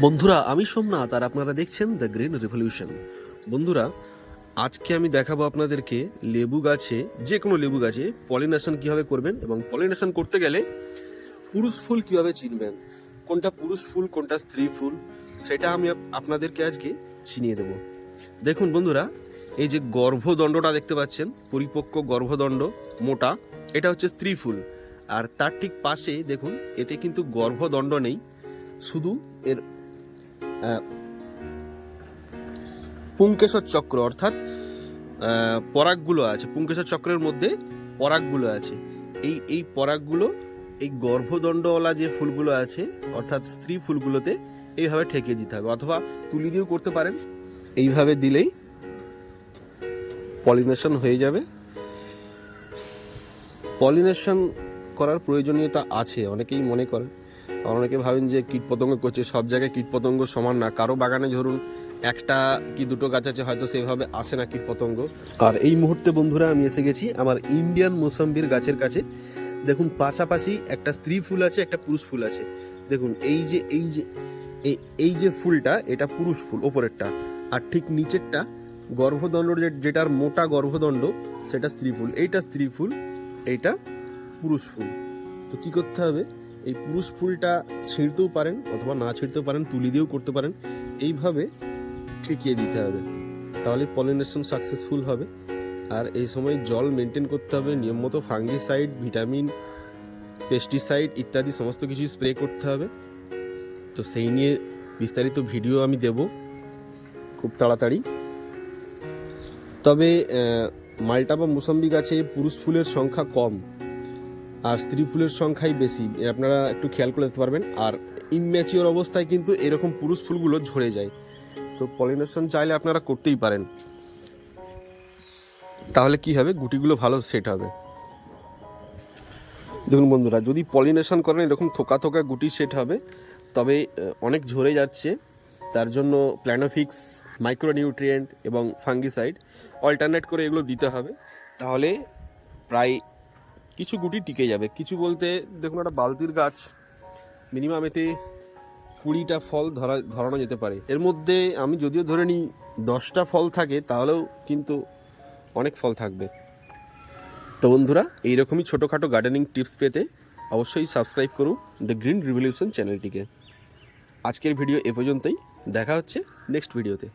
বন্ধুরা, আমি সোমনাথ আর আপনারা দেখছেন দ্য গ্রিন রেভলিউশন বন্ধুরা, আজকে আমি দেখাবো আপনাদেরকে লেবু গাছে যে কোনো লেবু গাছে পলিনেশন কীভাবে করবেন এবং পলিনেশন করতে গেলে পুরুষ ফুল কীভাবে চিনবেন? কোনটা পুরুষ ফুল, কোনটা স্ত্রী ফুল, সেটা আমি আপ- আপনাদেরকে আজকে চিনিয়ে দেব। দেখুন বন্ধুরা, এই যে গর্ভদণ্ডটা দেখতে পাচ্ছেন, পরিপক্ক গর্ভদণ্ড, মোটা, এটা হচ্ছে স্ত্রী ফুল। আর তার ঠিক পাশে দেখুন, এতে কিন্তু গর্ভদণ্ড নেই, শুধু এর পুংকেশর চক্র, অর্থাৎ পরাগগুলো আছে। পুংকেশর চক্রের মধ্যে পরাগগুলো আছে। এই এই পরাগগুলো, এই গর্ভদণ্ডওয়ালা যে ফুলগুলো আছে, অর্থাৎ স্ত্রী ফুলগুলোতে এইভাবে ঠেকিয়ে দিতে হবে, অথবা তুলি দিয়েও করতে পারেন। এইভাবে দিলেই পলিনেশন হয়ে যাবে। পলিনেশন করার প্রয়োজনীয়তা আছে, অনেকেই মনে করেন। অনেকে ভাবেন যে কীটপতঙ্গ করছে, সব জায়গায় কীটপতঙ্গ সমান না। কারও বাগানে ধরুন একটা কি দুটো গাছ আছে, হয়তো সেইভাবে আসে না কীটপতঙ্গ। আর এই মুহূর্তে বন্ধুরা আমি এসে গেছি আমার ইন্ডিয়ান মোসাম্বির গাছের কাছে। দেখুন, পাশাপাশি একটা স্ত্রী ফুল আছে, একটা পুরুষ ফুল আছে। দেখুন, এই যে এই যে এই- যে ফুলটা, এটা পুরুষ ফুল, ওপরেরটা। আর ঠিক নিচেরটা, গর্ভদণ্ড যেটার মোটা গর্ভদণ্ড, সেটা স্ত্রী ফুল। এইটা স্ত্রী ফুল, এইটা পুরুষ ফুল। তো কি করতে হবে? এই পুরুষ ফুলটা ছিঁড়তেও পারেন অথবা না ছিঁড়তেও পারেন, তুলি দিয়েও করতে পারেন। এইভাবে ঠেকিয়ে দিতে হবে। তাহলে পলিনেশন সাকসেসফুল হবে। আর এই সময় জল মেনটেন করতে হবে, নিয়ম মতো ফাঙ্গিসাইড ভিটামিন পেস্টিসাইড ইত্যাদি সমস্ত কিছু স্প্রে করতে হবে। তো সেই নিয়ে বিস্তারিত ভিডিও আমি দেব খুব তাড়াতাড়ি। তবে মাল্টা বা মুসাম্বি গাছে পুরুষ ফুলের সংখ্যা কম। আর স্ত্রী ফুলের সংখ্যাই বেশি আপনারা একটু খেয়াল করে দেখতে পারবেন। আর ইম্যাচিওর অবস্থায় কিন্তু এরকম পুরুষ ফুলগুলো ঝরে যায়। তো পলিনেশন চাইলে আপনারা করতেই পারেন। তাহলে কি হবে? গুটিগুলো ভালো সেট হবে। দেখুন বন্ধুরা, যদি পলিনেশন করেন, এরকম থোকা থোকা গুটি সেট হবে, তবে অনেক ঝরে যাচ্ছে। তার জন্য প্ল্যানোফিক্স মাইক্রোনিউট্রিয়েন্ট এবং ফাঙ্গিসাইড অল্টারনেট করে এগুলো দিতে হবে। তাহলে প্রায় কিছু গুটি টিকে যাবে। কিছু বলতে, দেখুন একটা বালতির গাছ মিনিমাম এতে কুড়িটা ফল ধরা, ধরানো যেতে পারে। এর মধ্যে আমি যদিও ধরে নিই দশটা ফল থাকে, তাহলেও কিন্তু অনেক ফল থাকবে। তো বন্ধুরা, এইরকমই ছোটোখাটো গার্ডেনিং টিপস পেতে অবশ্যই সাবস্ক্রাইব করুন দ্য গ্রিন রিভলিউশন চ্যানেলটিকে আজকের ভিডিও এ পর্যন্তই। দেখা হচ্ছে নেক্সট ভিডিওতে